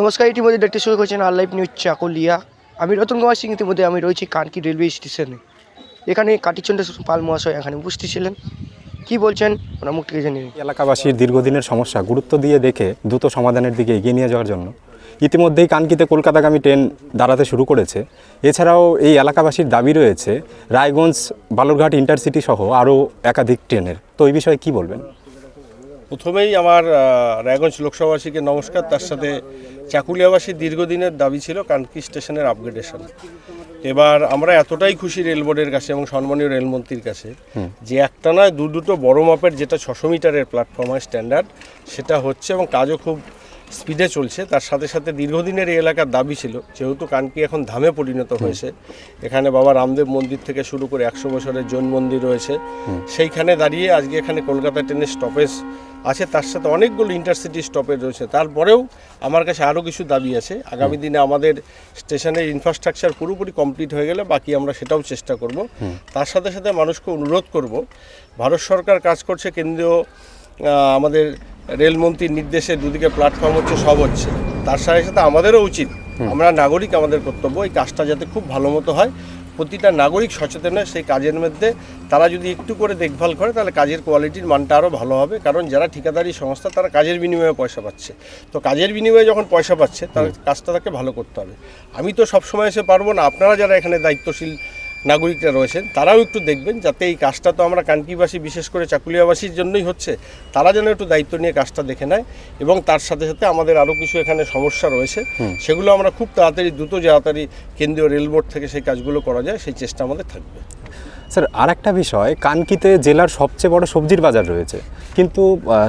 নমস্কার, ইতিমধ্যে দেখতে শুরু করেছেন আর লাইভ নিউজ চাকুলিয়া। আমি রতন কুমার সিং, ইতিমধ্যে আমি রয়েছি কানকি রেলওয়ে স্টেশনে এখানে কাটিচন্দ্র পাল মহাশয় এখানে উপস্থিত ছিলেন। কি বলছেন? ওনার মুখ থেকে জেনে এলাকাবাসীর দীর্ঘদিনের সমস্যা, গুরুত্ব দিয়ে দেখে দ্রুত সমাধানের দিকে এগিয়ে নিয়ে যাওয়ার জন্য। ইতিমধ্যেই কানকিতে কলকাতাগামী ট্রেন দাঁড়াতে শুরু করেছে। এছাড়াও এই এলাকাবাসীর দাবি রয়েছে, রায়গঞ্জ, বালুরঘাট ইন্টারসিটি সহ আরও একাধিক ট্রেনের। তো এই বিষয়ে কি বলবেন? প্রথমেই আমার রায়গঞ্জ লোকসভাবাসীকে নমস্কার। তার সাথে চাকুলিয়াবাসী দীর্ঘদিনের দাবি ছিল কানকি স্টেশনের আপগ্রেডেশন এবার আমরা এতটাই খুশি রেল বোর্ডের কাছে এবং সম্মানীয় রেলমন্ত্রীর কাছে যে একটা নয় দু দুটো বড় মাপের যেটা ছশো মিটারের প্ল্যাটফর্ম হয় স্ট্যান্ডার্ড সেটা হচ্ছে এবং কাজও খুব স্পিডে চলছে। তার সাথে সাথে দীর্ঘদিনের এই এলাকার দাবি ছিল যেহেতু কানকি এখন ধামে পরিণত হয়েছে। এখানে বাবা রামদেব মন্দির থেকে শুরু করে একশো বছরের জৈন মন্দির রয়েছে। সেইখানে দাঁড়িয়ে আজকে এখানে কলকাতা ট্রেনের স্টপেজ আছে। তার সাথে অনেকগুলো ইন্টারসিটি স্টপেজ রয়েছে। তারপরেও আমার কাছে আরও কিছু দাবি আছে। আগামী দিনে আমাদের স্টেশনের ইনফ্রাস্ট্রাকচার পুরোপুরি কমপ্লিট হয়ে গেলে বাকি আমরা সেটাও চেষ্টা করব। তার সাথে সাথে মানুষকে অনুরোধ করব ভারত সরকার কাজ করছে কেন্দ্রীয় আমাদের রেলমন্ত্রীর নির্দেশে দুদিকে প্ল্যাটফর্ম হচ্ছে সব হচ্ছে। তার সাথে সাথে আমাদেরও উচিত আমরা নাগরিক আমাদের কর্তব্য এই কাজটা যাতে খুব ভালো মতো হয়। প্রতিটা নাগরিক সচেতন হয় সেই কাজের মধ্যে তারা যদি একটু করে দেখভাল করে তাহলে কাজের কোয়ালিটির মানটা আরও ভালো হবে। কারণ যারা ঠিকাদারি সংস্থা তারা কাজের বিনিময়ে পয়সা পাচ্ছে। তো কাজের বিনিময়ে যখন পয়সা পাচ্ছে তার কাজটা তাকে ভালো করতে হবে। আমি তো সবসময় এসে পারব না। আপনারা যারা এখানে দায়িত্বশীল নাগরিকরা রয়েছেন তারাও একটু দেখবেন যাতে এই কাজটা তো আমরা কানকিবাসী বিশেষ করে চাকুলিয়াবাসীর জন্যই হচ্ছে তারা যেন একটু দায়িত্ব নিয়ে কাজটা দেখে নেয় এবং তার সাথে সাথে আমাদের আরও কিছু এখানে সমস্যা রয়েছে সেগুলো আমরা খুব তাড়াতাড়ি দ্রুত তাড়াতাড়ি কেন্দ্রীয় রেলবোর্ড থেকে সেই কাজগুলো করা যায় সেই চেষ্টা আমাদের থাকবে। স্যার আর একটা বিষয়, কানকিতে জেলার সবচেয়ে বড় সবজির বাজার রয়েছে। কিন্তু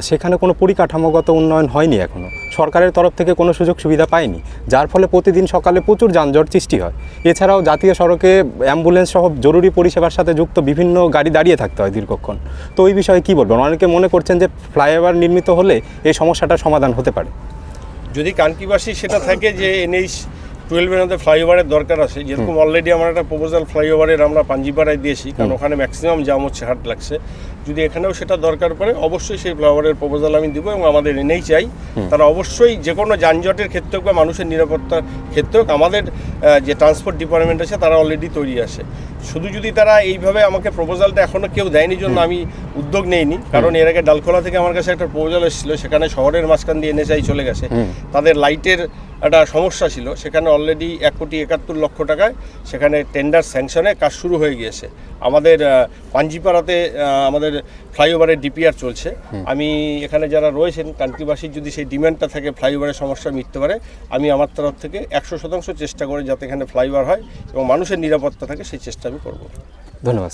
সেখানে কোনো পরিকাঠামোগত উন্নয়ন হয়নি এখনও সরকারের তরফ থেকে কোনো সুযোগ সুবিধা পায়নি, যার ফলে প্রতিদিন সকালে প্রচুর যানজট সৃষ্টি হয়। এছাড়াও জাতীয় সড়কে অ্যাম্বুলেন্স সহ জরুরি পরিষেবার সাথে যুক্ত বিভিন্ন গাড়ি দাঁড়িয়ে থাকতে হয় দীর্ঘক্ষণ। তো ওই বিষয়ে কী বলবেন? অনেকে মনে করছেন যে ফ্লাইওভার নির্মিত হলে এই সমস্যাটার সমাধান হতে পারে। যদি কানকিবাসী সেটা থাকে যে এনএইচ টুয়েলভের মধ্যে ফ্লাইওভারের দরকার আছে। যেরকম অলরেডি আমার একটা প্রপোজাল ফ্লাইওভারের আমরা পাঞ্জিপাড়ায় দিয়েছি কারণ ওখানে ম্যাক্সিমাম জাম হচ্ছে হাট লাগছে। যদি এখানেও সেটা দরকার পড়ে অবশ্যই সেই ফ্লাইওভারের প্রপোজাল আমি দিব এবং আমাদের এনেই চাই। তারা অবশ্যই যে কোনো যানজটের ক্ষেত্রে হোক বা মানুষের নিরাপত্তার ক্ষেত্রে হোক আমাদের যে ট্রান্সপোর্ট ডিপার্টমেন্ট আছে তারা অলরেডি তৈরি আছে। শুধু যদি তারা এইভাবে আমাকে প্রপোজালটা এখনও কেউ দেয়নি জন্য আমি উদ্যোগ নেইনি কারণ এর আগে ডালখোলা থেকে আমার কাছে একটা প্রপোজাল এসেছিল সেখানে শহরের মাঝখান দিয়ে এনএসআই চলে গেছে। তাদের লাইটের একটা সমস্যা ছিল। সেখানে অলরেডি এক কোটি একাত্তর লক্ষ টাকায় সেখানে টেন্ডার স্যাংশনে কাজ শুরু হয়ে গিয়েছে। আমাদের পাঞ্জিপাড়াতে আমাদের ফ্লাইওভারের ডিপিআর চলছে। আমি এখানে যারা রয়েছেন কান্ট্রিবাসীর যদি সেই ডিমান্ডটা থাকে ফ্লাইওভারের সমস্যা মিটতে পারে আমি আমার তরফ থেকে একশো শতাংশ চেষ্টা করে যাতে এখানে ফ্লাইওভার হয় এবং মানুষের নিরাপত্তা থাকে সেই চেষ্টা আমি করব। ধন্যবাদ